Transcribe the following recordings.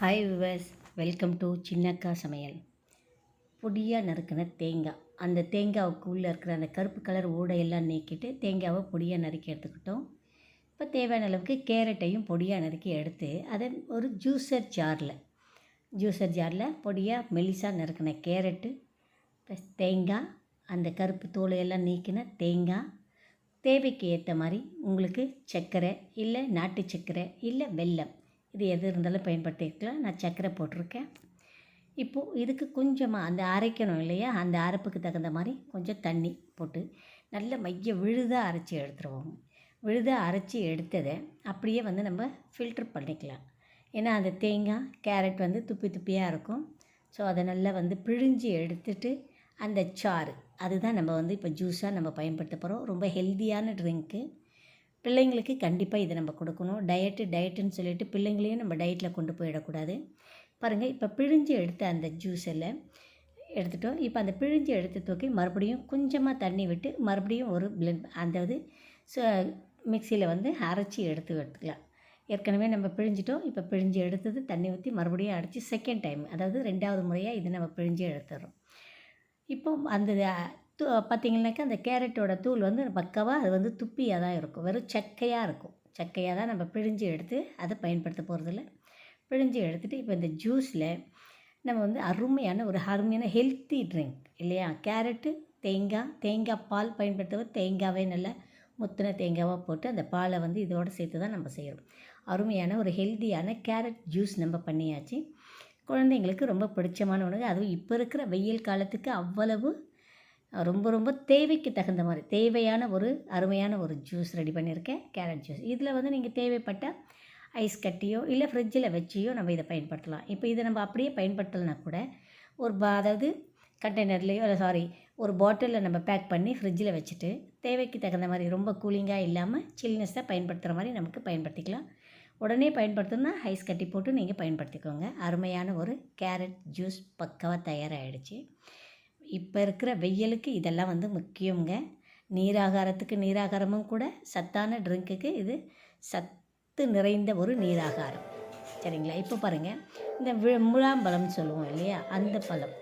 Hi viewers welcome to Chinnakka Samayal பொடியாக நறுக்கின தேங்காய். அந்த தேங்காவுக்கு உள்ளே இருக்கிற அந்த கருப்பு கலர் ஓடையெல்லாம் நீக்கிட்டு தேங்காவை பொடியாக நறுக்கி எடுத்துக்கிட்டோம். இப்போ தேவையான அளவுக்கு கேரட்டையும் பொடியாக நறுக்கி எடுத்து அதை ஒரு ஜூஸர் ஜாரில் ஜூஸர் ஜாரில் பொடியாக மெலிசாக நறுக்கின கேரட்டு ப்ளஸ் தேங்காய் அந்த கருப்பு தோலையெல்லாம் நீக்கின தேங்காய். தேவைக்கு ஏற்ற மாதிரி உங்களுக்கு சர்க்கரை இல்லை நாட்டு சர்க்கரை இல்லை வெல்லம். இது எது இருந்தாலும் பயன்படுத்திக்கலாம். நான் சர்க்கரை போட்டிருக்கேன். இப்போது இதுக்கு கொஞ்சமாக அந்த அரைக்கணும் இல்லையா? அந்த அரைப்புக்கு தகுந்த மாதிரி கொஞ்சம் தண்ணி போட்டு நல்ல மைய விழுதாக அரைச்சி எடுத்துருவோம். விழுதாக அரைச்சி எடுத்ததை அப்படியே வந்து நம்ம ஃபில்ட்ரு பண்ணிக்கலாம். ஏன்னா அந்த தேங்காய் கேரட் வந்து துப்பி துப்பியாக இருக்கும். ஸோ அதை நல்லா வந்து பிழிஞ்சு எடுத்துட்டு அந்த சாறு அதுதான் நம்ம வந்து இப்போ ஜூஸாக நம்ம பயன்படுத்த போகிறோம் ரொம்ப ஹெல்த்தியான ட்ரிங்க்கு பிள்ளைங்களுக்கு கண்டிப்பாக இதை நம்ம கொடுக்கணும். டயட்டு டயட்டுன்னு சொல்லிட்டு பிள்ளைங்களையும் நம்ம டயட்டில் கொண்டு போயிடக்கூடாது. பாருங்கள் இப்போ பிழிஞ்சு எடுத்த அந்த ஜூஸ் எல்லாம் எடுத்துட்டோம். இப்போ அந்த பிழிஞ்சு எடுத்து தூக்கி மறுபடியும் கொஞ்சமாக தண்ணி விட்டு மறுபடியும் ஒரு பிளெண்ட் அந்த இது மிக்சியில் வந்து அரைச்சி எடுத்து எடுத்துக்கலாம். ஏற்கனவே நம்ம பிழிஞ்சிட்டோம். இப்போ பிழிஞ்சு எடுத்தது தண்ணி ஊற்றி மறுபடியும் அரைச்சி செகண்ட் டைம் அதாவது ரெண்டாவது முறையாக இது நம்ம பிழிஞ்சு எடுத்துடுறோம். இப்போ அந்த து பார்த்திங்கனாக்கா அந்த கேரட்டோட தூள் வந்து பக்கவாக அது வந்து துப்பியாக தான் இருக்கும். வெறும் சக்கையாக இருக்கும். சக்கையாக தான் நம்ம பிழிஞ்சு எடுத்து அதை பயன்படுத்த போகிறதில்ல பிழிஞ்சு எடுத்துகிட்டு இப்போ இந்த ஜூஸில் நம்ம வந்து அருமையான ஒரு அருமையான ஹெல்த்தி ட்ரிங்க் இல்லையா? கேரட்டு தேங்காய் தேங்காய் பால் பயன்படுத்துவது தேங்காவே நல்லா முத்தின தேங்காவாக போட்டு அந்த பாலை வந்து இதோடு சேர்த்து தான் நம்ம செய்கிறோம் அருமையான ஒரு ஹெல்த்தியான கேரட் ஜூஸ் நம்ம பண்ணியாச்சு. குழந்தைங்களுக்கு ரொம்ப பிடிச்சமான உணவு. அதுவும் இப்போ இருக்கிற வெயில் காலத்துக்கு அவ்வளவு ரொம்ப ரொம்ப தேவைக்கு தகுந்த மாதிரி தேவையான ஒரு அருமையான ஒரு ஜூஸ் ரெடி பண்ணியிருக்கேன் கேரட் ஜூஸ் இதில் வந்து நீங்கள் தேவைப்பட்ட ஐஸ் கட்டியோ இல்லை ஃப்ரிட்ஜில் வச்சியோ நம்ம இதை பயன்படுத்தலாம். இப்போ இதை நம்ம அப்படியே பயன்படுத்தலைனா கூட ஒரு பா அதாவது கண்டெய்னர்லேயோ இல்லை சாரி ஒரு பாட்டிலில் நம்ம பேக் பண்ணி ஃப்ரிட்ஜில் வச்சுட்டு தேவைக்கு தகுந்த மாதிரி ரொம்ப கூலிங்காக இல்லாமல் சில்னஸாக பயன்படுத்துகிற மாதிரி நமக்கு பயன்படுத்திக்கலாம். உடனே பயன்படுத்தணும்னா ஐஸ் கட்டி போட்டு நீங்கள் பயன்படுத்திக்கோங்க. அருமையான ஒரு கேரட் ஜூஸ் பக்காவாக தயாராகிடுச்சு இப்போ இருக்கிற வெயிலுக்கு இதெல்லாம் வந்து முக்கியங்க நீராகாரத்துக்கு நீராகாரமும் கூட சத்தான ட்ரிங்க்குக்கு இது சத்து நிறைந்த ஒரு நீராகாரம். சரிங்களா? இப்போ பாருங்கள் இந்த வி முழாம்பழம்னு சொல்லுவோம் இல்லையா? அந்த பழம்.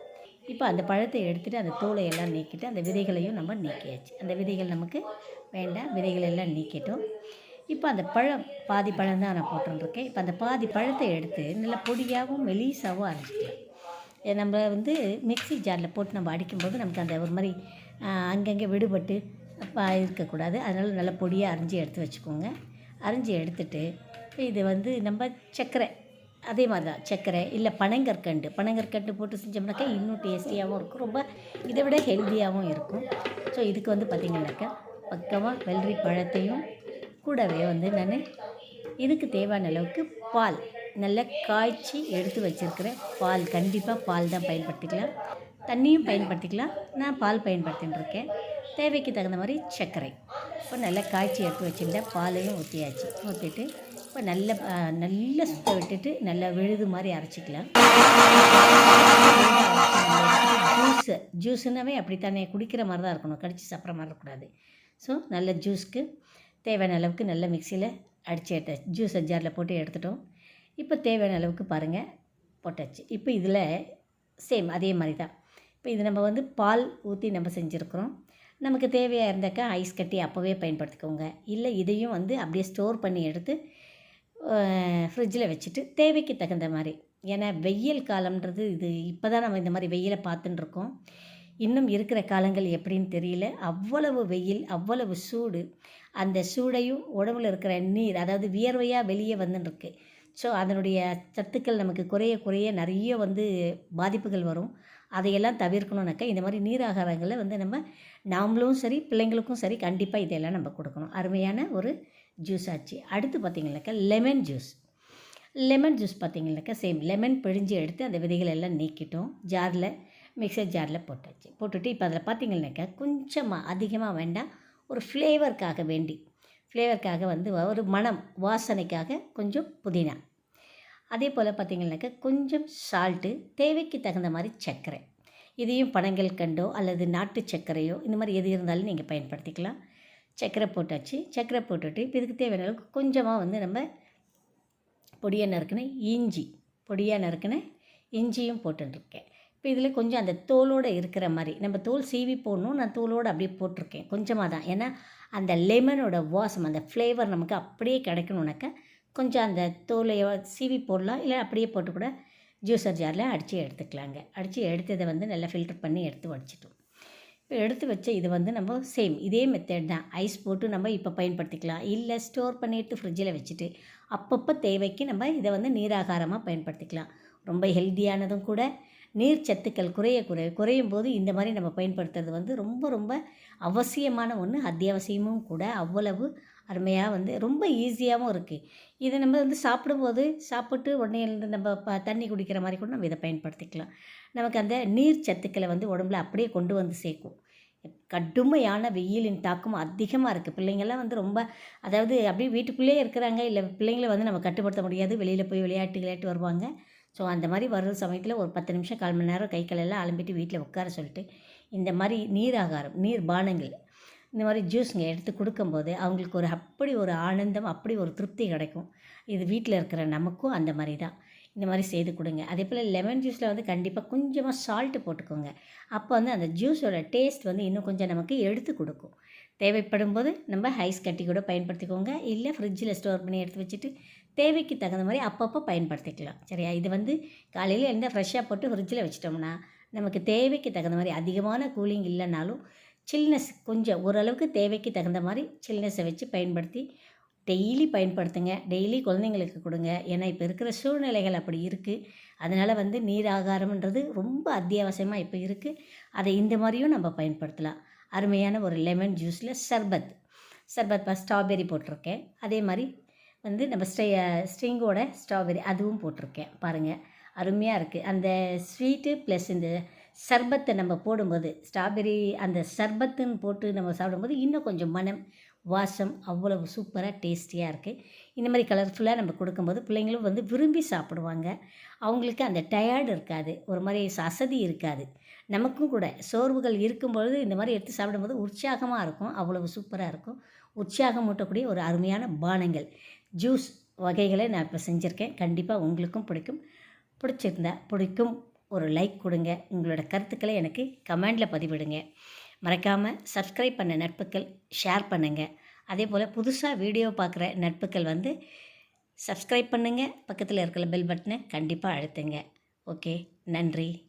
இப்போ அந்த பழத்தை எடுத்துகிட்டு அந்த தோலை எல்லாம் நீக்கிட்டு அந்த விதைகளையும் நம்ம நீக்கியாச்சு. அந்த விதைகள் நமக்கு வேண்டாம். விதைகள் எல்லாம் நீக்கிட்டோம். இப்போ அந்த பழம் பாதி பழம் தான் நான் போட்டுருக்கேன் இப்போ அந்த பாதி பழத்தை எடுத்து நல்லா பொடியாகவும் மெலிசாகவும் அரைச்சிக்கலாம். நம்ம வந்து மிக்சி ஜாரில் போட்டு நம்ம அடிக்கும்போது நமக்கு அந்த ஒரு மாதிரி அங்கங்கே விடுபட்டு இருக்கக்கூடாது. அதனால் நல்லா பொடியாக அரிஞ்சு எடுத்து வச்சுக்கோங்க. அரிஞ்சு எடுத்துட்டு இது வந்து நம்ம சர்க்கரை அதே மாதிரி தான் சர்க்கரை இல்லை பனங்கற்கண்டு. பனங்கற்கண்டு போட்டு செஞ்சோம்னாக்கா இன்னும் டேஸ்டியாகவும் இருக்கும். ரொம்ப இதை விட ஹெல்த்தியாகவும் இருக்கும். ஸோ இதுக்கு வந்து பார்த்திங்கனாக்கா பக்கமாக வெள்ளரி பழத்தையும் கூடவே வந்து நான் இதுக்கு தேவையான அளவுக்கு பால் நல்லா காய்ச்சி எடுத்து வச்சுருக்கிற பால் கண்டிப்பாக பால் தான் பயன்படுத்திக்கலாம். தண்ணியும் பயன்படுத்திக்கலாம். நான் பால் பயன்படுத்தின்னு இருக்கேன் தேவைக்கு தகுந்த மாதிரி சர்க்கரை. இப்போ நல்லா காய்ச்சி எடுத்து வச்சுருந்தேன் பாலையும் ஊற்றியாச்சு ஊற்றிட்டு இப்போ நல்ல நல்ல சுத்த விட்டுட்டு நல்லா விழுது மாதிரி அரைச்சிக்கலாம். ஜூஸு ஜூஸுனாவே அப்படித்தானே? குடிக்கிற மாதிரி தான் இருக்கணும். கடிச்சு சாப்பிட்ற மாதிரி இருக்கக்கூடாது. ஸோ நல்ல ஜூஸ்க்கு தேவையான அளவுக்கு நல்ல மிக்சியில் அடித்து எடுத்தாச்சு ஜூஸை ஜாரில் போட்டு எடுத்துட்டோம். இப்போ தேவையான அளவுக்கு பாருங்கள் போட்டாச்சு. இப்போ இதில் சேம் அதே மாதிரி தான். இப்போ இது நம்ம வந்து பால் ஊற்றி நம்ம செஞ்சுருக்குறோம். நமக்கு தேவையாக இருந்தாக்கா ஐஸ் கட்டி அப்போவே பயன்படுத்திக்கோங்க. இல்லை இதையும் வந்து அப்படியே ஸ்டோர் பண்ணி எடுத்து ஃப்ரிட்ஜில் வச்சுட்டு தேவைக்கு தகுந்த மாதிரி. ஏன்னா வெயில் காலம்ன்றது இது இப்போ தான் நம்ம இந்த மாதிரி வெயிலை பார்த்துன்னு இருக்கோம். இன்னும் இருக்கிற காலங்கள் எப்படின்னு தெரியல. அவ்வளவு வெயில் அவ்வளவு சூடு. அந்த சூடையும் உடம்புல இருக்கிற நீர் அதாவது வியர்வையாக வெளியே வந்துட்டுருக்கு ஸோ அதனுடைய சத்துக்கள் நமக்கு குறைய குறைய நிறைய வந்து பாதிப்புகள் வரும். அதையெல்லாம் தவிர்க்கணுனாக்கா இந்த மாதிரி நீர் ஆகாரங்களை வந்து நம்ம நாமளும் சரி பிள்ளைங்களுக்கும் சரி கண்டிப்பாக இதையெல்லாம் நம்ம கொடுக்கணும். அருமையான ஒரு ஜூஸ் ஆச்சு. அடுத்து பார்த்திங்கனாக்கா லெமன் ஜூஸ் லெமன் ஜூஸ் பார்த்திங்கனாக்கா சேம் லெமன் பிழிஞ்சு எடுத்து அந்த விதைகள் எல்லாம் நீக்கிட்டோம். ஜாரில் மிக்சர் ஜாரில் போட்டாச்சு. போட்டுட்டு இப்போ அதில் பார்த்திங்கனாக்கா கொஞ்சமாக அதிகமாக வேண்டாம். ஒரு ஃப்ளேவருக்காக வேண்டி. ஃப்ளேவருக்காக வந்து ஒரு மனம் வாசனைக்காக கொஞ்சம் புதினா. அதே போல் பார்த்திங்கனாக்கா கொஞ்சம் சால்ட்டு தேவைக்கு தகுந்த மாதிரி சர்க்கரை. இதையும் பனங்கள் கண்டோ அல்லது நாட்டு சர்க்கரையோ இந்த மாதிரி எது இருந்தாலும் நீங்கள் பயன்படுத்திக்கலாம். சர்க்கரை போட்டாச்சு சர்க்கரை போட்டுட்டு இப்போ இதுக்கு தேவையான அளவுக்கு கொஞ்சமாக வந்து நம்ம பொடியாக நறுக்கின இஞ்சி பொடியாக நறுக்கின இஞ்சியும் போட்டுருக்கேன் இப்போ இதில் கொஞ்சம் அந்த தோலோடு இருக்கிற மாதிரி. நம்ம தோல் சீவி போடணும். நான் தோலோடு அப்படியே போட்டிருக்கேன். கொஞ்சமாக தான். ஏன்னா அந்த லெமனோட வாசம் அந்த ஃப்ளேவர் நமக்கு அப்படியே கிடைக்கணுனாக்கா கொஞ்சம் அந்த தோலை சீவி போடலாம். இல்லை அப்படியே போட்டு கூட ஜூஸர் ஜாரில் அடித்து எடுத்துக்கலாங்க. அடித்து எடுத்ததை வந்து நல்லா ஃபில்டர் பண்ணி எடுத்து வடிச்சிட்டோம். இப்போ எடுத்து வச்ச இது வந்து நம்ம சேம் இதே மெத்தட் தான். ஐஸ் போட்டு நம்ம இப்போ பயன்படுத்திக்கலாம். இல்லை ஸ்டோர் பண்ணிவிட்டு ஃப்ரிட்ஜில் வச்சுட்டு அப்பப்போ தேவைக்கு நம்ம இதை வந்து நீராகாரமாக பயன்படுத்திக்கலாம். ரொம்ப ஹெல்த்தியானதும் கூட. நீர் சத்துக்கள் குறைய குறைய குறையும் போது இந்த மாதிரி நம்ம பயன்படுத்துறது வந்து ரொம்ப ரொம்ப அவசியமான ஒன்று அத்தியாவசியமும் கூட அவ்வளவு அருமையாக வந்து ரொம்ப ஈஸியாகவும் இருக்குது இதை நம்ம வந்து சாப்பிடும்போது சாப்பிட்டு உடனே நம்ம ப தண்ணி குடிக்கிற மாதிரி கூட நம்ம இதை பயன்படுத்திக்கலாம். நமக்கு அந்த நீர் சத்துக்களை வந்து உடம்புல அப்படியே கொண்டு வந்து சேர்க்கும். கடுமையான வெயிலின் தாக்கம் அதிகமாக இருக்குது பிள்ளைங்கள்லாம் வந்து ரொம்ப அதாவது அப்படியே வீட்டுக்குள்ளேயே இருக்கிறாங்க. இல்லை பிள்ளைங்களை வந்து நம்ம கட்டுப்படுத்த முடியாது. வெளியில் போய் விளையாட்டு விளையாட்டு வருவாங்க. ஸோ அந்த மாதிரி வர்ற சமயத்தில் ஒரு பத்து நிமிஷம் கால் மணி நேரம் கை காலெல்லாம் அலம்பிட்டு வீட்டில் உட்கார சொல்லிட்டு இந்த மாதிரி நீர் ஆகாரம் நீர் பானங்கள் இந்த மாதிரி ஜூஸுங்க எடுத்து கொடுக்கும்போது அவங்களுக்கு ஒரு அப்படி ஒரு ஆனந்தம் அப்படி ஒரு திருப்தி கிடைக்கும். இது வீட்டில் இருக்கிற நமக்கும் அந்த மாதிரி தான். இந்த மாதிரி செய்து கொடுங்க. அதே போல் லெமன் ஜூஸில் வந்து கண்டிப்பாக கொஞ்சமாக சால்ட்டு போட்டுக்கோங்க. அப்போ வந்து அந்த ஜூஸோட டேஸ்ட் வந்து இன்னும் கொஞ்சம் நமக்கு எடுத்து கொடுக்கும். தேவைப்படும் போது நம்ம ஐஸ் கட்டி கூட பயன்படுத்திக்கோங்க. இல்லை ஃப்ரிட்ஜில் ஸ்டோர் பண்ணி எடுத்து வச்சுட்டு தேவைக்கு தகுந்த மாதிரி அப்பப்போ பயன்படுத்திக்கலாம். சரியா? இது வந்து காலையில் எழுந்தால் ஃப்ரெஷ்ஷாக போட்டு ஃப்ரிட்ஜில் வச்சிட்டோம்னா நமக்கு தேவைக்கு தகுந்த மாதிரி அதிகமான கூலிங் இல்லைனாலும் சில்னஸ் கொஞ்சம் ஓரளவுக்கு தேவைக்கு தகுந்த மாதிரி சில்னஸை வச்சு பயன்படுத்தி டெய்லி பயன்படுத்துங்க. டெய்லி குழந்தைங்களுக்கு கொடுங்க. ஏன்னா இப்போ இருக்கிற சூழ்நிலைகள் அப்படி இருக்குது அதனால் வந்து நீர் ஆகாரம்ன்றது ரொம்ப அத்தியாவசியமாக இப்போ இருக்குது அதை இந்த மாதிரியும் நம்ம பயன்படுத்தலாம். அருமையான ஒரு லெமன் ஜூஸில் சர்பத். சர்பத் ஸ்ட்ராபெரி போட்டிருக்கேன். அதே மாதிரி வந்து நம்ம ஸ்டே ஸ்ட்ரிங்கோட ஸ்ட்ராபெரி அதுவும் போட்டிருக்கேன் பாருங்கள் அருமையாக இருக்குது அந்த ஸ்வீட்டு ப்ளஸ் இந்த சர்பத்தை நம்ம போடும்போது ஸ்ட்ராபெரி அந்த சர்பத்துன்னு போட்டு நம்ம சாப்பிடும்போது இன்னும் கொஞ்சம் மனம் வாசம் அவ்வளவு சூப்பராக டேஸ்டியாக இருக்குது இந்த மாதிரி கலர்ஃபுல்லாக நம்ம கொடுக்கும்போது பிள்ளைங்களும் வந்து விரும்பி சாப்பிடுவாங்க. அவங்களுக்கு அந்த டயர்டு இருக்காது ஒரு மாதிரி அசதி இருக்காது. நமக்கும் கூட சோர்வுகள் இருக்கும்பொழுது இந்த மாதிரி எடுத்து சாப்பிடும்போது உற்சாகமாக இருக்கும் அவ்வளவு சூப்பராக இருக்கும். உற்சாகம் ஊட்டக்கூடிய ஒரு அருமையான பானங்கள். ஜூஸ் வகைகளை நான் இப்போ செஞ்சுருக்கேன். கண்டிப்பாக உங்களுக்கும் பிடிக்கும். பிடிச்சிருந்தா பிடிக்கும் ஒரு லைக் கொடுங்க. உங்களோட கருத்துக்களை எனக்கு கமெண்டில் பதிவிடுங்க. மறக்காமல் சப்ஸ்கிரைப் பண்ண நட்புகள் ஷேர் பண்ணுங்கள் அதே போல் புதுசாக வீடியோ பார்க்குற நட்புகள் வந்து சப்ஸ்கிரைப் பண்ணுங்கள் பக்கத்தில் இருக்கிற பெல் பட்டனை கண்டிப்பாக அழுத்துங்க. ஓகே நன்றி.